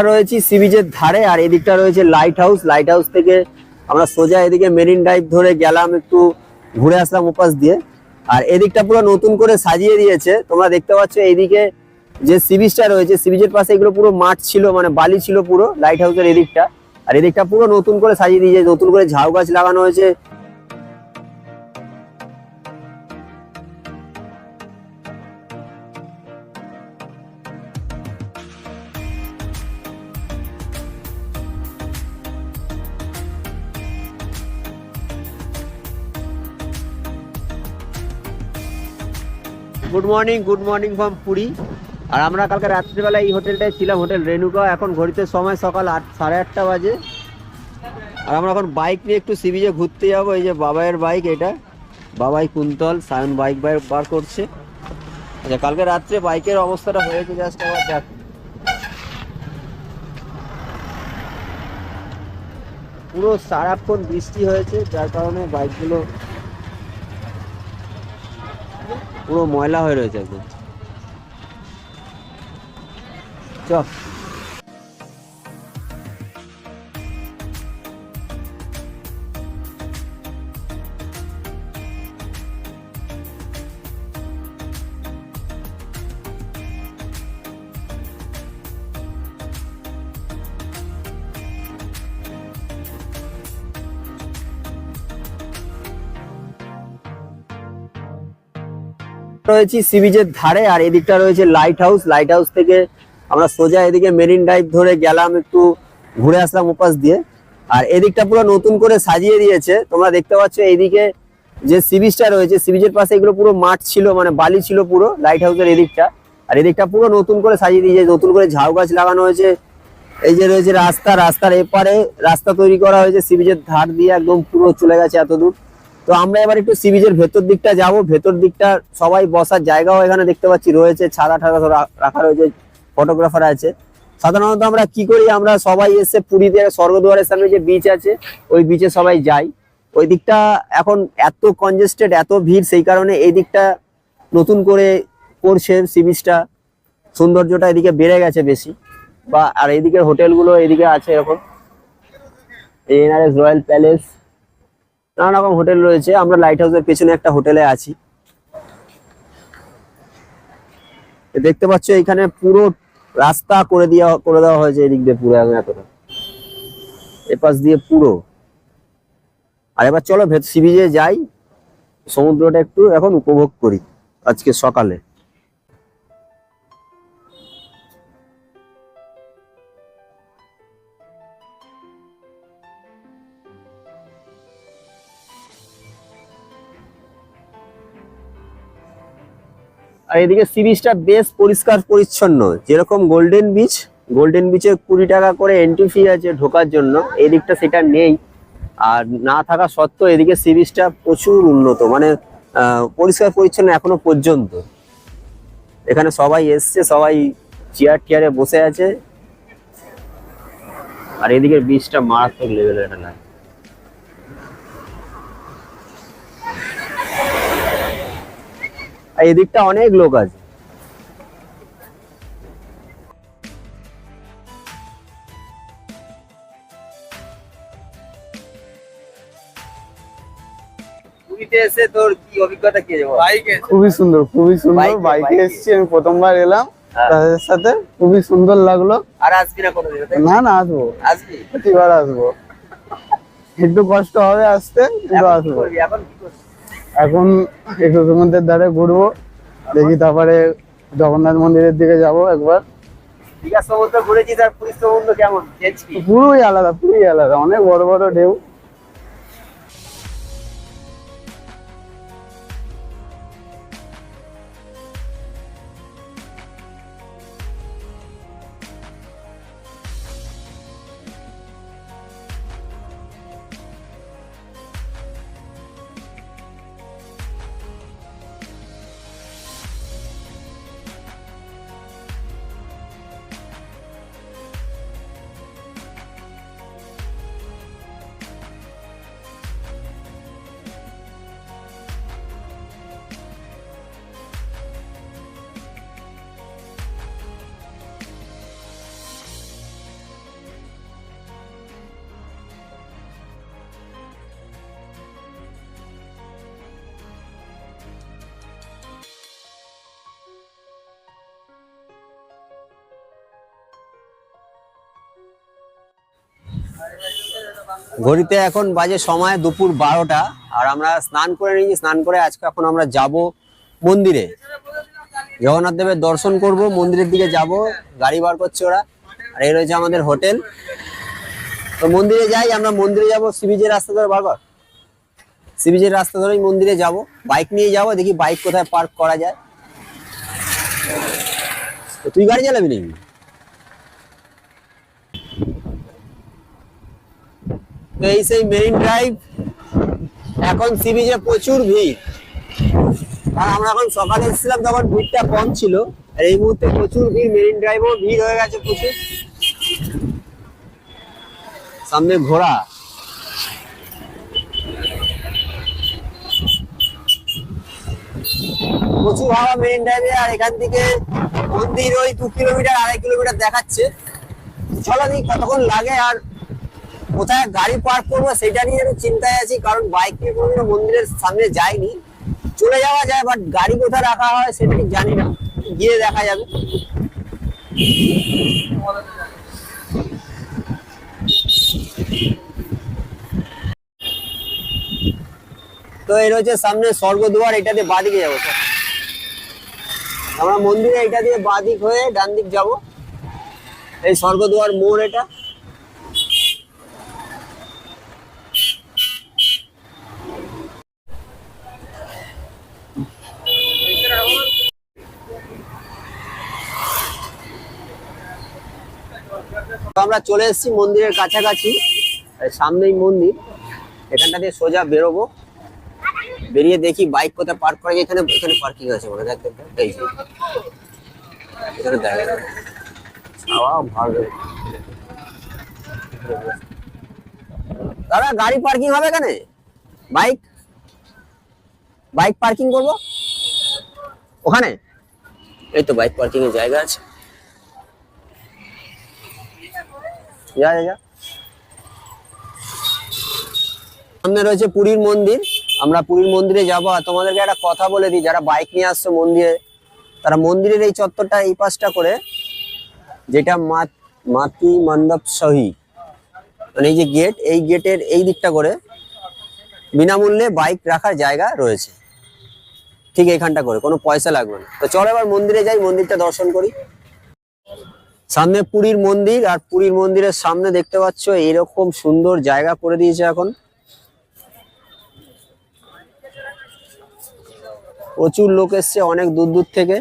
রয়েছি সি বিচের ধারে, আর এদিকটা রয়েছে লাইট হাউস লাইট হাউস থেকে আমরা সোজা এদিকে মেরিন ড্রাইভ ধরে গেলাম একটু ঘুরে আসলাম ওপাশ দিয়ে। আর এদিকটা পুরো নতুন করে সাজিয়ে দিয়েছে। তোমরা দেখতে পাচ্ছ এইদিকে যে সি বিচটা রয়েছে সি বিচের পাশে এগুলো পুরো মাঠ ছিল মানে বালি ছিল পুরো লাইট হাউসের এদিকটা। আর এদিকটা পুরো নতুন করে সাজিয়ে দিয়েছে, নতুন করে ঝাউ গাছ লাগানো হয়েছে। Morning good morning from Puri আর আমরা কালকে রাত্রিবেলা এই হোটেলটায় ছিলাম, হোটেল রেনুকা এখন ঘড়িতে সময় সকাল আট, সাড়ে আটটা বাজে। আর আমরা এখন বাইক নিয়ে একটু সি বিচে ঘুরতে যাব। এই যে বাবাইয়ের বাইক এটা। বাবাই কুন্তল, সায়ন বাইক বাইক বার করছে। আচ্ছা কালকে রাত্রে বাইকের অবস্থাটা হয়েছে জাস্ট আবার দেখ। পুরো সারাক্ষণ বৃষ্টি হয়েছে, যার কারণে বাইকগুলো পুরো ময়লা হয়ে রয়েছে একদম। চ রয়েছি সি বিচের ধারে, আর এদিকটা রয়েছে লাইট হাউস লাইট হাউস থেকে আমরা সোজা এদিকে মেরিন ড্রাইভ ধরে গেলাম একটু ঘুরে আসলাম ওপাশ দিয়ে। আর এদিকটা পুরো নতুন করে সাজিয়ে দিয়েছে। তোমরা দেখতে পাচ্ছ এইদিকে যে সি বিচটা রয়েছে সি বিচের পাশে এগুলো পুরো মাঠ ছিল মানে বালি ছিল পুরো লাইট হাউসের এদিকটা। আর এদিকটা পুরো নতুন করে সাজিয়ে দিয়েছে, নতুন করে ঝাউ গাছ লাগানো হয়েছে। এই যে রয়েছে রাস্তা, রাস্তার এপারে রাস্তা তৈরি করা হয়েছে সি বিচের ধার দিয়ে, একদম পুরো চলে গেছে এত দূর তো আমরা এবার একটু সি বিচের ভেতর দিকটা যাব। ভেতর দিকটা সবাই বসার জায়গাও এখানে দেখতে পাচ্ছি রয়েছে, ছাদা ঠাদা রাখা রয়েছে ফটোগ্রাফার আছে। সাধারণত আমরা কি করি, আমরা সবাই এসে পুরীতে স্বর্গদুয়ারের সামনে যে বিচ আছে, ওই বিচে সবাই যাই। ওই দিকটা এখন এত কনজেস্টেড এত ভিড়, সেই কারণে এই দিকটা নতুন করে করছে সি বিচটা সৌন্দর্যটা এদিকে বেড়ে গেছে বেশি। বা, আর এইদিকে হোটেলগুলো এদিকে আছে এরকম। এনআরএস রয়্যাল প্যালেস নানা রকম হোটেল রয়েছে। আমরা লাইট হাউসের পেছনে একটা হোটেলে আছি। দেখতে পাচ্ছ, এখানে পুরো রাস্তা করে দেওয়া করে দেওয়া হয়েছে এদিক দিয়ে পুরো এতটা। এপাশ দিয়ে পুরো। আর এবার চলো সি বিচে যাই। সমুদ্রটা একটু এখন উপভোগ করি আজকে সকালে। আর এদিকে সি বিচটা বেশ পরিষ্কার পরিচ্ছন্ন। যেরকম গোল্ডেন বিচ গোল্ডেন বিচে কুড়ি টাকা করে এন্ট্রি ফি আছে ঢোকার জন্য, এদিকটা সেটা নেই। আর না থাকা সত্ত্বেও এদিকে সি বিচটা প্রচুর উন্নত মানে পরিষ্কার পরিচ্ছন্ন এখনও পর্যন্ত। এখানে সবাই এসছে, সবাই চেয়ার টিয়ারে বসে আছে। আর এদিকে বিচটা মারাত্মক লেভেলের এটা লাগে আর এদিকটা অনেক লোক আছে। এসে তোর কি অভিজ্ঞতা কি খুবই সুন্দর খুবই সুন্দর বাইকে। এসেছি আমি প্রথমবার এলাম। হ্যাঁ। তাদের সাথে খুবই সুন্দর লাগল। আর আসবি না না না আসব। আসবি প্রতিবার আসব। একটু কষ্ট হবে আসতে কিন্তু আসব। এখন কি? এখন একটু সমুদ্রের ধারে ঘুরবো। দেখি তারপরে জগন্নাথ মন্দিরের দিকে যাব একবার। পুরোই আলাদা পুরোই আলাদা অনেক বড় বড় ঢেউ। ঘড়িতে এখন বাজে সময় দুপুর বারোটা, আর আমরা স্নান করে নিয়েছি, স্নান করে আজকে এখন আমরা যাব মন্দিরে। জগন্নাথ দেবের দর্শন করব, মন্দিরের দিকে যাব, গাড়ি বার করছে ওরা, আর এই রয়েছে আমাদের হোটেল। তো মন্দিরে যাই, আমরা মন্দিরে যাব সিবিজের রাস্তা ধরে বারবার সিবিজের রাস্তা ধরেই মন্দিরে যাব। বাইক নিয়ে যাব, দেখি বাইক কোথায় পার্ক করা যায়। তুই গাড়ি চালাবি নাকি? তো এই সেই মেরিন ড্রাইভ এখন সি বিচে প্রচুর ভিড়। আর আমরা এখন সকালে এসেছিলাম, তখন ভিড়টা কম ছিল। আর এই মুহূর্তে প্রচুর ভিড় মেরিন ড্রাইভও ভিড় হয়ে গেছে প্রচুর। সামনে ঘোড়া। প্রচুর হাওয়া মেরিন ড্রাইভে আর এখান থেকে মন্দির ওই দু কিলোমিটার, আড়াই কিলোমিটার দেখাচ্ছে। চলো দেখি কতক্ষণ লাগে, আর কোথায় গাড়ি পার্ক করব সেটা নিয়ে আমি চিন্তায় আছি, কারণ বাইক নিয়ে কোনোদিনও মন্দিরের সামনে যাইনি। চলে যাওয়া যায় বাট গাড়ি কোথায় রাখা হয় সেটা ঠিক জানি না। গিয়ে দেখা যাবে। তো এই রয়েছে সামনে স্বর্গদুয়ার এটা দিয়ে বাদিকে যাব। আমরা মন্দিরে এটা দিয়ে বাদিক হয়ে ডান দিক যাব। এই স্বর্গদুয়ার মোড় এটা। আমরা চলে এসেছি মন্দিরের কাছাকাছি সামনেই মন্দির। এখানটা দিয়ে সোজা বেরোবো। বেরিয়ে দেখি বাইক কোথায় পার্ক করা যায়। এখানে এখানে পার্কিং আছে মনে দেখ দেখ, দেখ, এই যে। এখানে দেখ। দাদা গাড়ি পার্কিং হবে এখানে? বাইক বাইক পার্কিং করব? ওখানে? এই তো বাইক পার্কিং এর জায়গা আছে। যা যা সামনে রয়েছে পুরীর মন্দির। আমরা পুরীর মন্দিরে যাব। আর তোমাদেরকে একটা কথা বলে দিই, যারা বাইক নিয়ে আসছো মন্দিরে, তারা মন্দিরের এই চত্বরটা এই পাশটা করে, যেটা মাতি মণ্ডপ সহি। মানে এই যে গেট এই গেটের এই দিকটা করে বিনামূল্যে বাইক রাখার জায়গা রয়েছে। ঠিক এখানটা করে, কোনো পয়সা লাগবে না। তো চলো এবার মন্দিরে যাই, মন্দিরটা দর্শন করি। সামনে পুরীর মন্দির আর পুরীর মন্দিরের সামনে দেখতে পাচ্ছ এরকম সুন্দর জায়গা করে দিয়েছে এখন। প্রচুর লোক এসছে, অনেক দূর দূর থেকে।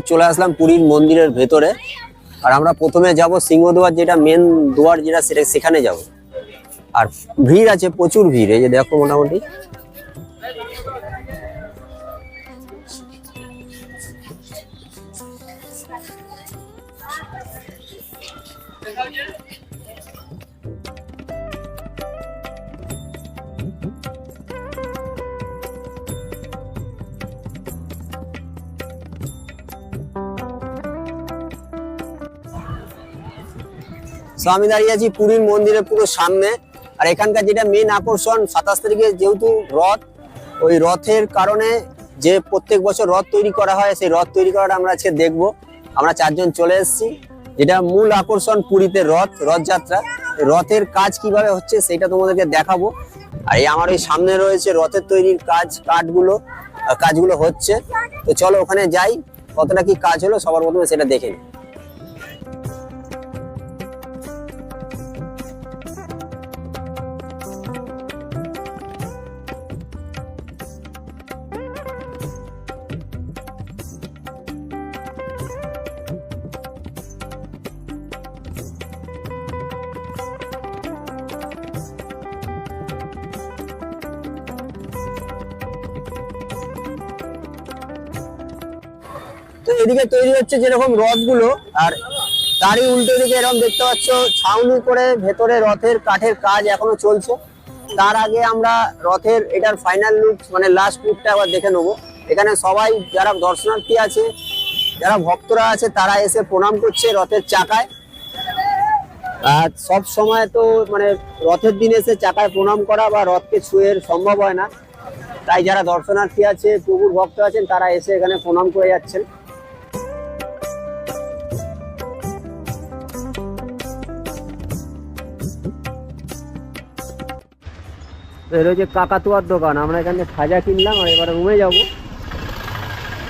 আর চলে আসলাম পুরীর মন্দিরের ভেতরে। আর আমরা প্রথমে যাব সিংহদুয়ার, যেটা মেন দুয়ার যেটা সেটা সেখানে যাব। আর ভিড় আছে, প্রচুর ভিড়। এই যে দেখো মোটামুটি। তো আমি দাঁড়িয়ে আছি পুরীর মন্দিরের পুরো সামনে। আর এখানকার যেটা মেন আকর্ষণ, সাতাশ তারিখে যেহেতু রথ, ওই রথের কারণে যে প্রত্যেক বছর রথ তৈরি করা হয়, সেই রথ তৈরি করাটা আমরা আজকে দেখব। আমরা চারজন চলে এসেছি। যেটা মূল আকর্ষণ পুরীতে রথ, রথযাত্রা। রথের কাজ কীভাবে হচ্ছে সেটা তোমাদেরকে দেখাবো। আর এই আমার এই সামনে রয়েছে রথের তৈরির কাজ কাঠগুলো কাজগুলো হচ্ছে। তো চলো ওখানে যাই, কতটা কি কাজ হলো সবার প্রথমে সেটা দেখে নিই। তো এদিকে তৈরি হচ্ছে যেরকম রথগুলো, আর তারই উল্টো দিকে এরকম দেখতে পাচ্ছ, ছাউনি করে ভেতরে রথের কাঠের কাজ এখনও চলছে। তার আগে আমরা রথের এটার ফাইনাল লুক মানে লাস্ট লুকটা আবার দেখে নেব। এখানে সবাই যারা দর্শনার্থী আছে, যারা ভক্তরা আছে, তারা এসে প্রণাম করছে রথের চাকায়। আর সব সময় তো মানে রথের দিন এসে চাকায় প্রণাম করা বা রথকে ছুঁয়ে সম্ভব হয় না। তাই যারা দর্শনার্থী আছে, প্রভুর ভক্ত আছেন, তারা এসে এখানে প্রণাম করে যাচ্ছেন। এর হচ্ছে কাকাতুয়ার দোকান আমরা এখানে খাজা কিনলাম আর এবারে রুমে যাব।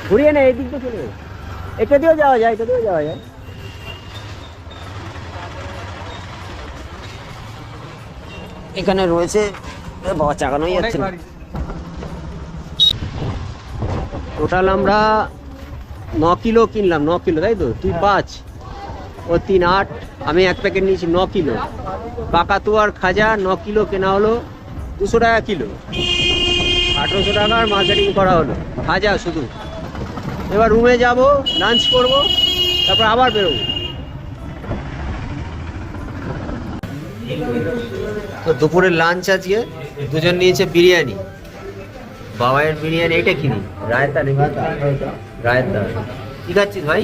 ঘুরিয়ে না এই দিক দিয়ে চলে এটা দিয়েও যাওয়া যায় এটা দিয়েও যাওয়া যায়। এখানে রয়েছে বাবা চাকানোই যাচ্ছে না। টোটাল আমরা ন কিলো কিনলাম ন কিলো তাই তো? তুই পাঁচ ও তিন আট আমি এক প্যাকেট নিয়েছি ন কিলো। কাকাতুয়ার খাজা ন কিলো কেনা হলো। দুশো টাকা কিলো। আঠেরোশো টাকার মার্কেটিং করা হলো। খাজা শুধু। এবার রুমে যাব লাঞ্চ করব, তারপর আবার বেরোবো। তো দুপুরের লাঞ্চ আজকে, দুজন নিয়েছে বিরিয়ানি। বাবাইয়ের বিরিয়ানি এটা কিনি। রায়তা নেই রায়তা কি খাচ্ছিস ভাই?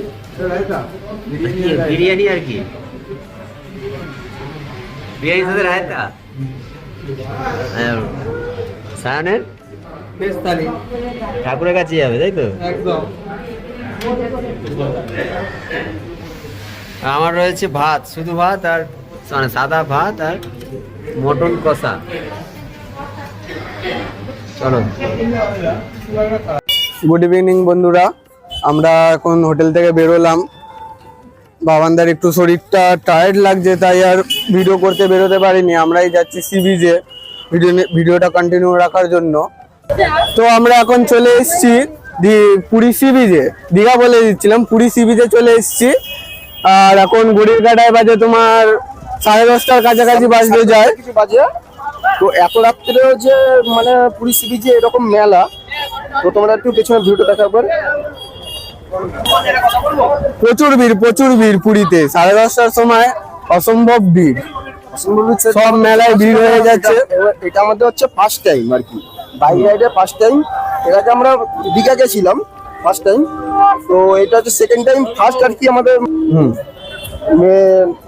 বিরিয়ানি আর কি? বিরিয়ানি সাথে রায়তা সায়নের? ঠাকুরের কাছে যাবে তাই তো? একদম। আমার রয়েছে ভাত শুধু ভাত আর মানে সাদা ভাত আর মটন কষা। চলো। গুড ইভিনিং বন্ধুরা। আমরা এখন হোটেল থেকে বেরোলাম বাবানদার একটু শরীরটা টায়ার্ড লাগছে তাই আর ভিডিও করতে বেরোতে পারিনি। আমরাই যাচ্ছি সি বিচে ভিডিও ভিডিওটা কন্টিনিউ রাখার জন্য। তো আমরা এখন চলে এসছি দি- পুরী সি বিচে দীঘা বলে দিচ্ছিলাম পুরী সি বিচে চলে এসেছি। আর এখন ঘড়ির কাটায় বাজে তোমার সাড়ে দশটার কাছাকাছি বাজতে যায়। বাজে। তো এত রাত্রে যে মানে পুরী সি বিচে এরকম মেলা। তো তোমরা একটু পেছনে ভিডিওটা দেখার পর প্রচুর ভিড় প্রচুর ভিড় পুরীতে। সাড়ে দশটার সময় অসম্ভব ভিড়। সব মেলায় ভিড় হয়ে যাচ্ছে। এটা আমাদের হচ্ছে ফার্স্ট টাইম আর কি। বাইক রাইডে ফার্স্ট টাইম এর আগে আমরা দীঘা গেছিলাম ফার্স্ট টাইম তো এটা হচ্ছে সেকেন্ড টাইম ফার্স্ট আর কি আমাদের হুম।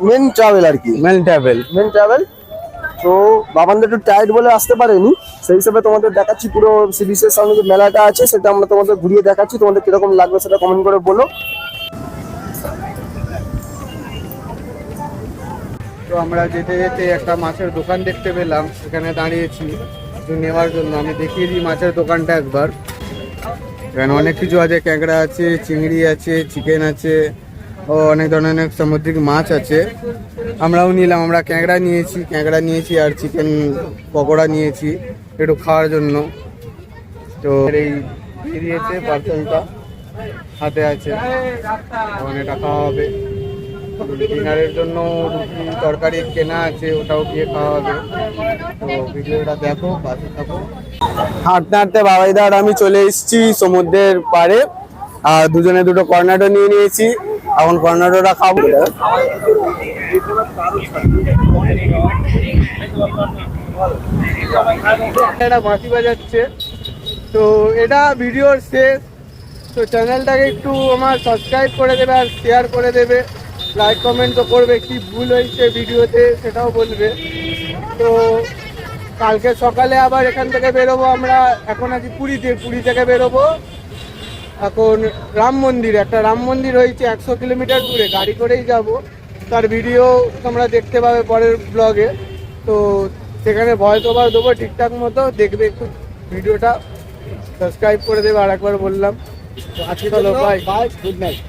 মেন ট্রাভেল আর কি। মেন ট্রাভেল মেন ট্রাভেল তো বাবানদের একটু টায়ার্ড বলে আসতে পারেনি। সেই হিসেবে তোমাদের দেখাচ্ছি পুরো সি বিচের সামনে যে মেলাটা আছে, সেটা আমরা তোমাদের ঘুরিয়ে দেখাচ্ছি। তোমাদের কীরকম লাগবে সেটা কমেন্ট করে বলো। তো আমরা যেতে যেতে একটা মাছের দোকান দেখতে পেলাম। সেখানে দাঁড়িয়েছি কিছু নেওয়ার জন্য। আমি দেখিয়ে দিই মাছের দোকানটা একবার। এখানে অনেক কিছু আছে। ক্যাংড়া আছে, চিংড়ি আছে চিকেন আছে। ও অনেক ধরনের অনেক সামুদ্রিক মাছ আছে। আমরাও নিলাম, আমরা ক্যাংড়া নিয়েছি, ক্যাঁকড়া নিয়েছি আর চিকেন পকোড়া নিয়েছি একটু খাওয়ার জন্য। তো এই দিয়ে দিয়েছে পার্সেলটা, হাতে আছে। এখন এটা খাওয়া হবে। ডিনারের জন্য রুটি, তরকারি কেনা আছে, ওটাও গিয়ে খাওয়া হবে। তো ভিডিওটা দেখো, পাশে থাকো। হাঁটতে হাঁটতে বাবাইদা আর আমি চলে এসেছি সমুদ্রের পাড়ে। আর দুজনে দুটো কর্নাটো নিয়ে নিয়েছি। এখন কর্নাটোটা খাব। এটা বাঁশি বাজাচ্ছে। তো এটা ভিডিওর শেষ। তো চ্যানেলটাকে একটু আমার সাবস্ক্রাইব করে দেবে আর শেয়ার করে দেবে। লাইক কমেন্ট তো করবে, কি ভুল হয়েছে ভিডিওতে সেটাও বলবে। তো কালকে সকালে আবার এখান থেকে বেরোবো আমরা। এখন আছি পুরীতে, পুরী থেকে বেরোবো। এখন রাম মন্দির একটা রাম মন্দির হয়েছে একশো কিলোমিটার দূরে গাড়ি করেই যাব। তার ভিডিও তোমরা দেখতে পাবে পরের ব্লগে তো সেখানে ভয় তোবার দেবো ঠিকঠাক মতো দেখবে একটু ভিডিওটা সাবস্ক্রাইব করে দেবে আর একবার বললাম। তো আজকে চলো বাই বাই গুড নাইট